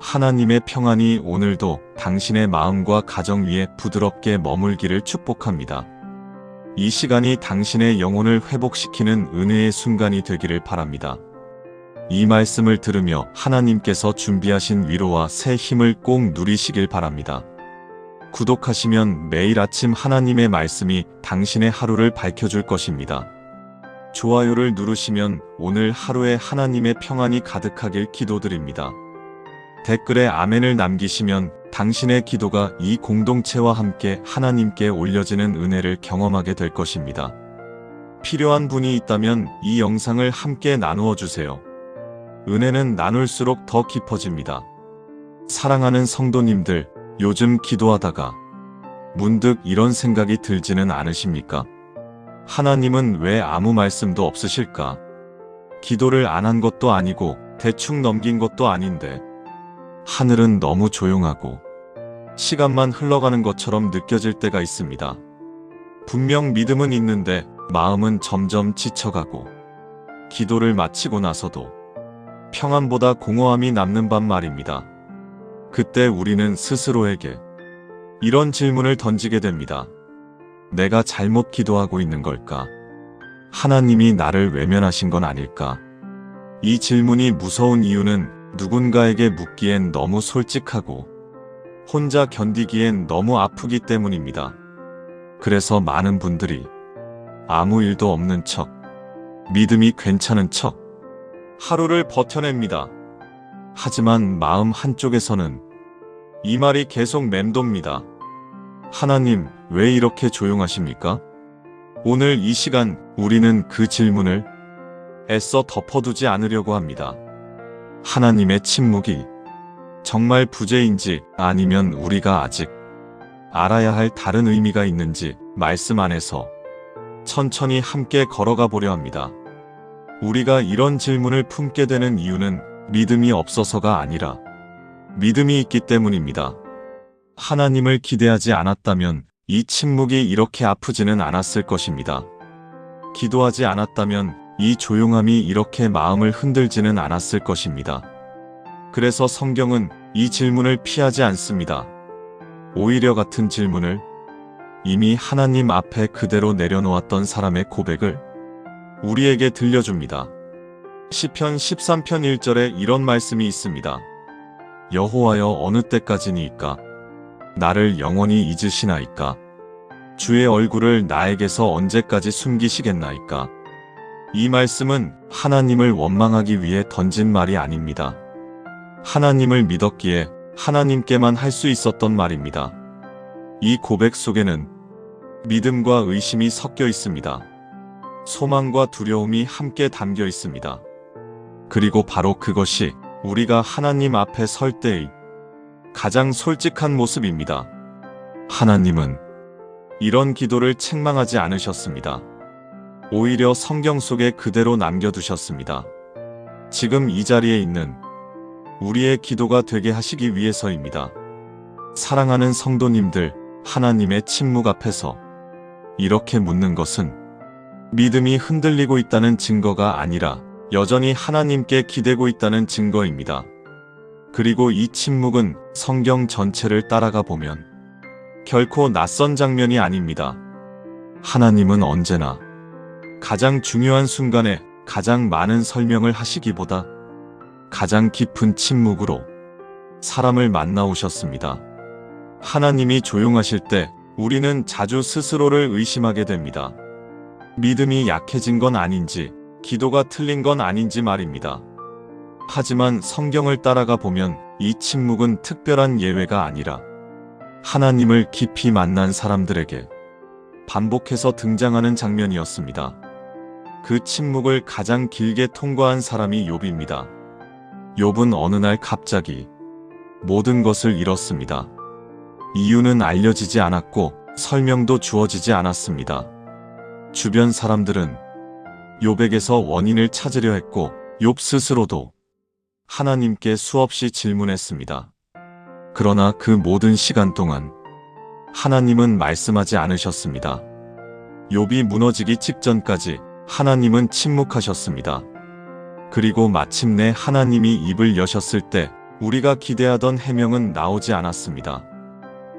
하나님의 평안이 오늘도 당신의 마음과 가정 위에 부드럽게 머물기를 축복합니다. 이 시간이 당신의 영혼을 회복시키는 은혜의 순간이 되기를 바랍니다. 이 말씀을 들으며 하나님께서 준비하신 위로와 새 힘을 꼭 누리시길 바랍니다. 구독하시면 매일 아침 하나님의 말씀이 당신의 하루를 밝혀줄 것입니다. 좋아요를 누르시면 오늘 하루에 하나님의 평안이 가득하길 기도드립니다. 댓글에 아멘을 남기시면 당신의 기도가 이 공동체와 함께 하나님께 올려지는 은혜를 경험하게 될 것입니다. 필요한 분이 있다면 이 영상을 함께 나누어 주세요. 은혜는 나눌수록 더 깊어집니다. 사랑하는 성도님들, 요즘 기도하다가 문득 이런 생각이 들지는 않으십니까? 하나님은 왜 아무 말씀도 없으실까? 기도를 안 한 것도 아니고 대충 넘긴 것도 아닌데 하늘은 너무 조용하고 시간만 흘러가는 것처럼 느껴질 때가 있습니다. 분명 믿음은 있는데 마음은 점점 지쳐가고 기도를 마치고 나서도 평안보다 공허함이 남는 밤 말입니다. 그때 우리는 스스로에게 이런 질문을 던지게 됩니다. 내가 잘못 기도하고 있는 걸까? 하나님이 나를 외면하신 건 아닐까? 이 질문이 무서운 이유는 누군가에게 묻기엔 너무 솔직하고 혼자 견디기엔 너무 아프기 때문입니다. 그래서 많은 분들이 아무 일도 없는 척, 믿음이 괜찮은 척, 하루를 버텨냅니다. 하지만 마음 한쪽에서는 이 말이 계속 맴돕니다. 하나님, 왜 이렇게 조용하십니까? 오늘 이 시간 우리는 그 질문을 애써 덮어두지 않으려고 합니다. 하나님의 침묵이 정말 부재인지 아니면 우리가 아직 알아야 할 다른 의미가 있는지 말씀 안에서 천천히 함께 걸어가 보려 합니다. 우리가 이런 질문을 품게 되는 이유는 믿음이 없어서가 아니라 믿음이 있기 때문입니다. 하나님을 기대하지 않았다면 이 침묵이 이렇게 아프지는 않았을 것입니다. 기도하지 않았다면 이 조용함이 이렇게 마음을 흔들지는 않았을 것입니다. 그래서 성경은 이 질문을 피하지 않습니다. 오히려 같은 질문을 이미 하나님 앞에 그대로 내려놓았던 사람의 고백을 우리에게 들려줍니다. 시편 13편 1절에 이런 말씀이 있습니다. 여호와여 어느 때까지니까 나를 영원히 잊으시나이까 주의 얼굴을 나에게서 언제까지 숨기시겠나이까 이 말씀은 하나님을 원망하기 위해 던진 말이 아닙니다. 하나님을 믿었기에 하나님께만 할 수 있었던 말입니다. 이 고백 속에는 믿음과 의심이 섞여 있습니다. 소망과 두려움이 함께 담겨 있습니다. 그리고 바로 그것이 우리가 하나님 앞에 설 때의 가장 솔직한 모습입니다. 하나님은 이런 기도를 책망하지 않으셨습니다. 오히려 성경 속에 그대로 남겨두셨습니다. 지금 이 자리에 있는 우리의 기도가 되게 하시기 위해서입니다. 사랑하는 성도님들, 하나님의 침묵 앞에서 이렇게 묻는 것은 믿음이 흔들리고 있다는 증거가 아니라 여전히 하나님께 기대고 있다는 증거입니다. 그리고 이 침묵은 성경 전체를 따라가 보면 결코 낯선 장면이 아닙니다. 하나님은 언제나 가장 중요한 순간에 가장 많은 설명을 하시기보다 가장 깊은 침묵으로 사람을 만나 오셨습니다. 하나님이 조용하실 때 우리는 자주 스스로를 의심하게 됩니다. 믿음이 약해진 건 아닌지, 기도가 틀린 건 아닌지 말입니다. 하지만 성경을 따라가 보면 이 침묵은 특별한 예외가 아니라 하나님을 깊이 만난 사람들에게 반복해서 등장하는 장면이었습니다. 그 침묵을 가장 길게 통과한 사람이 욥입니다. 욥은 어느 날 갑자기 모든 것을 잃었습니다. 이유는 알려지지 않았고 설명도 주어지지 않았습니다. 주변 사람들은 욥에게서 원인을 찾으려 했고 욥 스스로도 하나님께 수없이 질문했습니다. 그러나 그 모든 시간 동안 하나님은 말씀하지 않으셨습니다. 욥이 무너지기 직전까지 하나님은 침묵하셨습니다. 그리고 마침내 하나님이 입을 여셨을 때 우리가 기대하던 해명은 나오지 않았습니다.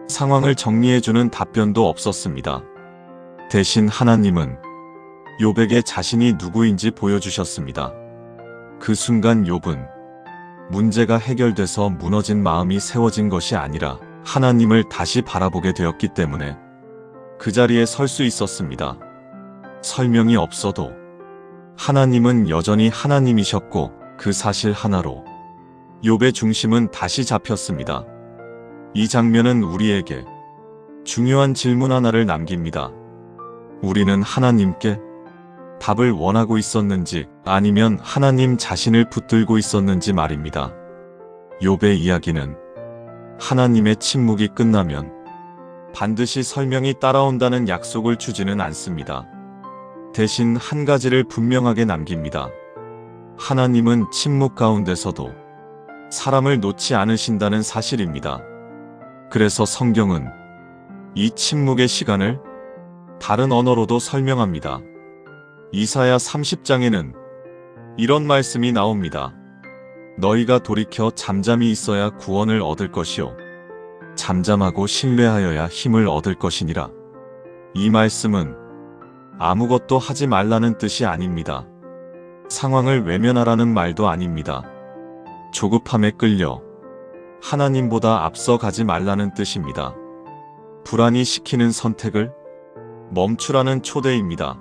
상황을 정리해주는 답변도 없었습니다. 대신 하나님은 욥에게 자신이 누구인지 보여주셨습니다. 그 순간 욥은 문제가 해결돼서 무너진 마음이 세워진 것이 아니라 하나님을 다시 바라보게 되었기 때문에 그 자리에 설 수 있었습니다. 설명이 없어도 하나님은 여전히 하나님이셨고 그 사실 하나로 욥의 중심은 다시 잡혔습니다. 이 장면은 우리에게 중요한 질문 하나를 남깁니다. 우리는 하나님께 답을 원하고 있었는지 아니면 하나님 자신을 붙들고 있었는지 말입니다. 욥의 이야기는 하나님의 침묵이 끝나면 반드시 설명이 따라온다는 약속을 주지는 않습니다. 대신 한 가지를 분명하게 남깁니다. 하나님은 침묵 가운데서도 사람을 놓지 않으신다는 사실입니다. 그래서 성경은 이 침묵의 시간을 다른 언어로도 설명합니다. 이사야 30장에는 이런 말씀이 나옵니다. 너희가 돌이켜 잠잠히 있어야 구원을 얻을 것이요. 잠잠하고 신뢰하여야 힘을 얻을 것이니라. 이 말씀은 아무것도 하지 말라는 뜻이 아닙니다. 상황을 외면하라는 말도 아닙니다. 조급함에 끌려 하나님보다 앞서 가지 말라는 뜻입니다. 불안이 시키는 선택을 멈추라는 초대입니다.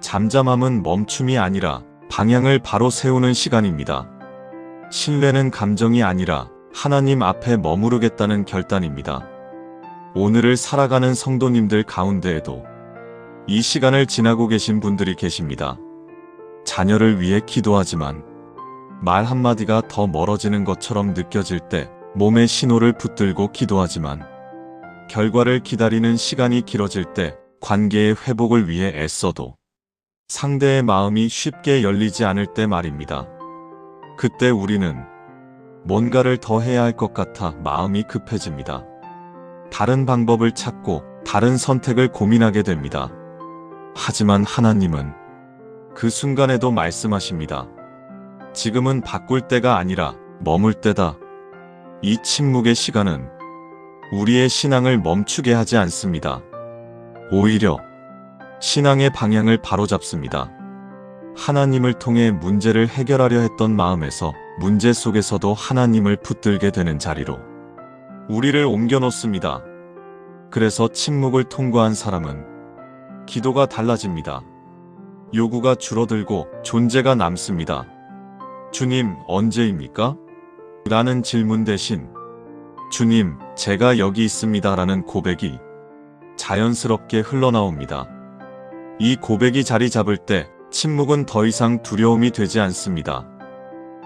잠잠함은 멈춤이 아니라 방향을 바로 세우는 시간입니다. 신뢰는 감정이 아니라 하나님 앞에 머무르겠다는 결단입니다. 오늘을 살아가는 성도님들 가운데에도 이 시간을 지나고 계신 분들이 계십니다. 자녀를 위해 기도하지만 말 한마디가 더 멀어지는 것처럼 느껴질 때 몸의 신호를 붙들고 기도하지만 결과를 기다리는 시간이 길어질 때 관계의 회복을 위해 애써도 상대의 마음이 쉽게 열리지 않을 때 말입니다. 그때 우리는 뭔가를 더 해야 할 것 같아 마음이 급해집니다. 다른 방법을 찾고 다른 선택을 고민하게 됩니다. 하지만 하나님은 그 순간에도 말씀하십니다. 지금은 바꿀 때가 아니라 머물 때다. 이 침묵의 시간은 우리의 신앙을 멈추게 하지 않습니다. 오히려 신앙의 방향을 바로잡습니다. 하나님을 통해 문제를 해결하려 했던 마음에서 문제 속에서도 하나님을 붙들게 되는 자리로 우리를 옮겨놓습니다. 그래서 침묵을 통과한 사람은 기도가 달라집니다. 요구가 줄어들고 존재가 남습니다. 주님, 언제입니까? 라는 질문 대신 주님, 제가 여기 있습니다. 라는 고백이 자연스럽게 흘러나옵니다. 이 고백이 자리 잡을 때 침묵은 더 이상 두려움이 되지 않습니다.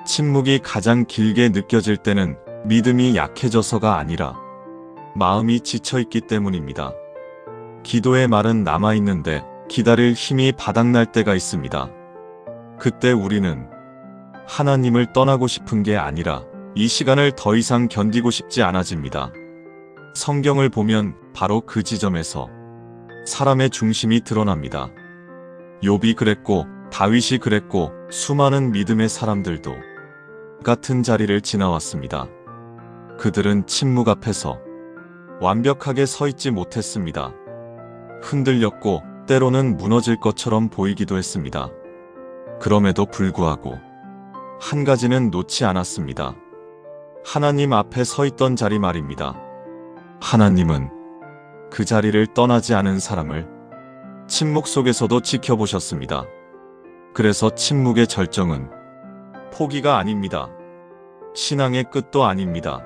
침묵이 가장 길게 느껴질 때는 믿음이 약해져서가 아니라 마음이 지쳐있기 때문입니다. 기도의 말은 남아있는데 기다릴 힘이 바닥날 때가 있습니다. 그때 우리는 하나님을 떠나고 싶은 게 아니라 이 시간을 더 이상 견디고 싶지 않아집니다. 성경을 보면 바로 그 지점에서 사람의 중심이 드러납니다. 욥이 그랬고 다윗이 그랬고 수많은 믿음의 사람들도 같은 자리를 지나왔습니다. 그들은 침묵 앞에서 완벽하게 서 있지 못했습니다. 흔들렸고 때로는 무너질 것처럼 보이기도 했습니다. 그럼에도 불구하고 한 가지는 놓지 않았습니다. 하나님 앞에 서 있던 자리 말입니다. 하나님은 그 자리를 떠나지 않은 사람을 침묵 속에서도 지켜보셨습니다. 그래서 침묵의 절정은 포기가 아닙니다. 신앙의 끝도 아닙니다.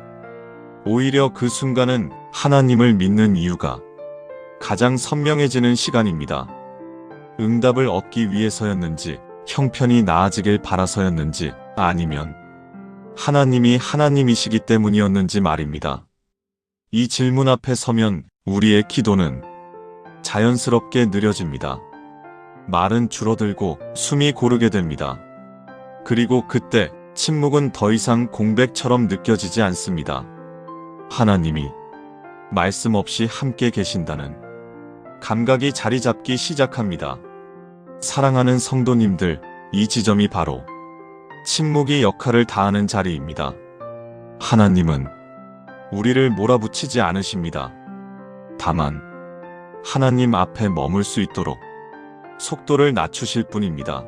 오히려 그 순간은 하나님을 믿는 이유가 가장 선명해지는 시간입니다. 응답을 얻기 위해서였는지, 형편이 나아지길 바라서였는지, 아니면 하나님이 하나님이시기 때문이었는지 말입니다. 이 질문 앞에 서면 우리의 기도는 자연스럽게 느려집니다. 말은 줄어들고 숨이 고르게 됩니다. 그리고 그때 침묵은 더 이상 공백처럼 느껴지지 않습니다. 하나님이 말씀 없이 함께 계신다는 감각이 자리 잡기 시작합니다. 사랑하는 성도님들, 이 지점이 바로 침묵이 역할을 다하는 자리입니다. 하나님은 우리를 몰아붙이지 않으십니다. 다만 하나님 앞에 머물 수 있도록 속도를 낮추실 뿐입니다.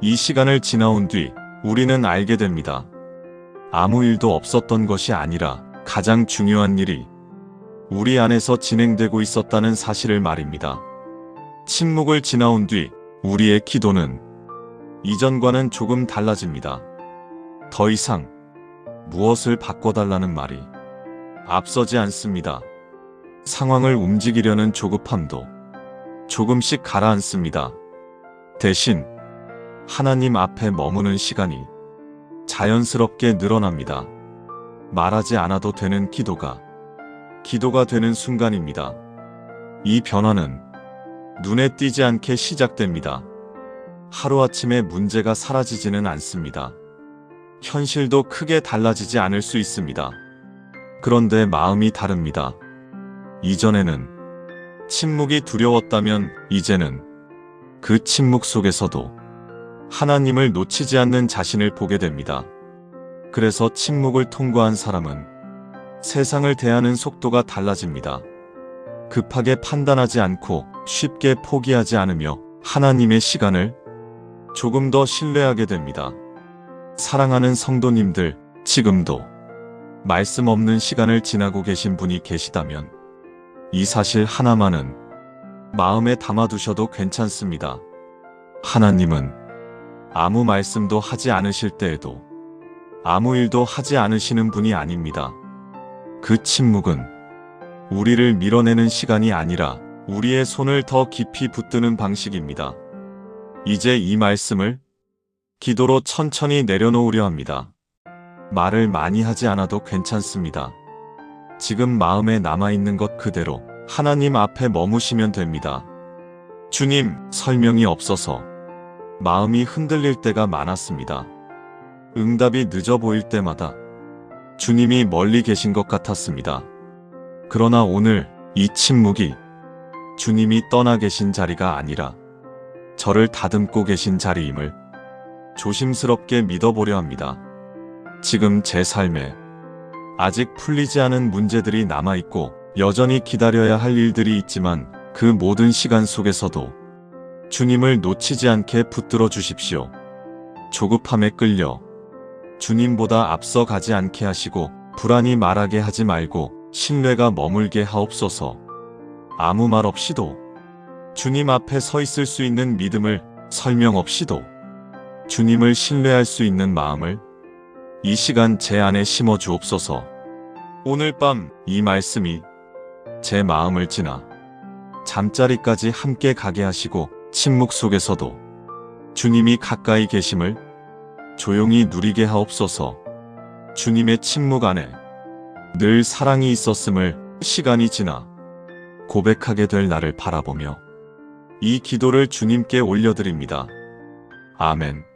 이 시간을 지나온 뒤 우리는 알게 됩니다. 아무 일도 없었던 것이 아니라 가장 중요한 일이 우리 안에서 진행되고 있었다는 사실을 말입니다. 침묵을 지나온 뒤 우리의 기도는 이전과는 조금 달라집니다. 더 이상 무엇을 바꿔달라는 말이 앞서지 않습니다. 상황을 움직이려는 조급함도 조금씩 가라앉습니다. 대신 하나님 앞에 머무는 시간이 자연스럽게 늘어납니다. 말하지 않아도 되는 기도가 기도가 되는 순간입니다. 이 변화는 눈에 띄지 않게 시작됩니다. 하루아침에 문제가 사라지지는 않습니다. 현실도 크게 달라지지 않을 수 있습니다. 그런데 마음이 다릅니다. 이전에는 침묵이 두려웠다면 이제는 그 침묵 속에서도 하나님을 놓치지 않는 자신을 보게 됩니다. 그래서 침묵을 통과한 사람은 세상을 대하는 속도가 달라집니다. 급하게 판단하지 않고 쉽게 포기하지 않으며 하나님의 시간을 조금 더 신뢰하게 됩니다. 사랑하는 성도님들, 지금도 말씀 없는 시간을 지나고 계신 분이 계시다면 이 사실 하나만은 마음에 담아두셔도 괜찮습니다. 하나님은 아무 말씀도 하지 않으실 때에도 아무 일도 하지 않으시는 분이 아닙니다. 그 침묵은 우리를 밀어내는 시간이 아니라 우리의 손을 더 깊이 붙드는 방식입니다. 이제 이 말씀을 기도로 천천히 내려놓으려 합니다. 말을 많이 하지 않아도 괜찮습니다. 지금 마음에 남아있는 것 그대로 하나님 앞에 머무시면 됩니다. 주님, 설명이 없어서 마음이 흔들릴 때가 많았습니다. 응답이 늦어 보일 때마다 주님이 멀리 계신 것 같았습니다. 그러나 오늘 이 침묵이 주님이 떠나 계신 자리가 아니라 저를 다듬고 계신 자리임을 조심스럽게 믿어보려 합니다. 지금 제 삶에 아직 풀리지 않은 문제들이 남아있고 여전히 기다려야 할 일들이 있지만 그 모든 시간 속에서도 주님을 놓치지 않게 붙들어 주십시오. 조급함에 끌려 주님보다 앞서 가지 않게 하시고 불안이 말하게 하지 말고 신뢰가 머물게 하옵소서. 아무 말 없이도 주님 앞에 서 있을 수 있는 믿음을 설명 없이도 주님을 신뢰할 수 있는 마음을 이 시간 제 안에 심어 주옵소서. 오늘 밤 이 말씀이 제 마음을 지나 잠자리까지 함께 가게 하시고 침묵 속에서도 주님이 가까이 계심을 조용히 누리게 하옵소서. 주님의 침묵 안에 늘 사랑이 있었음을 시간이 지나 고백하게 될 나를 바라보며 이 기도를 주님께 올려드립니다. 아멘.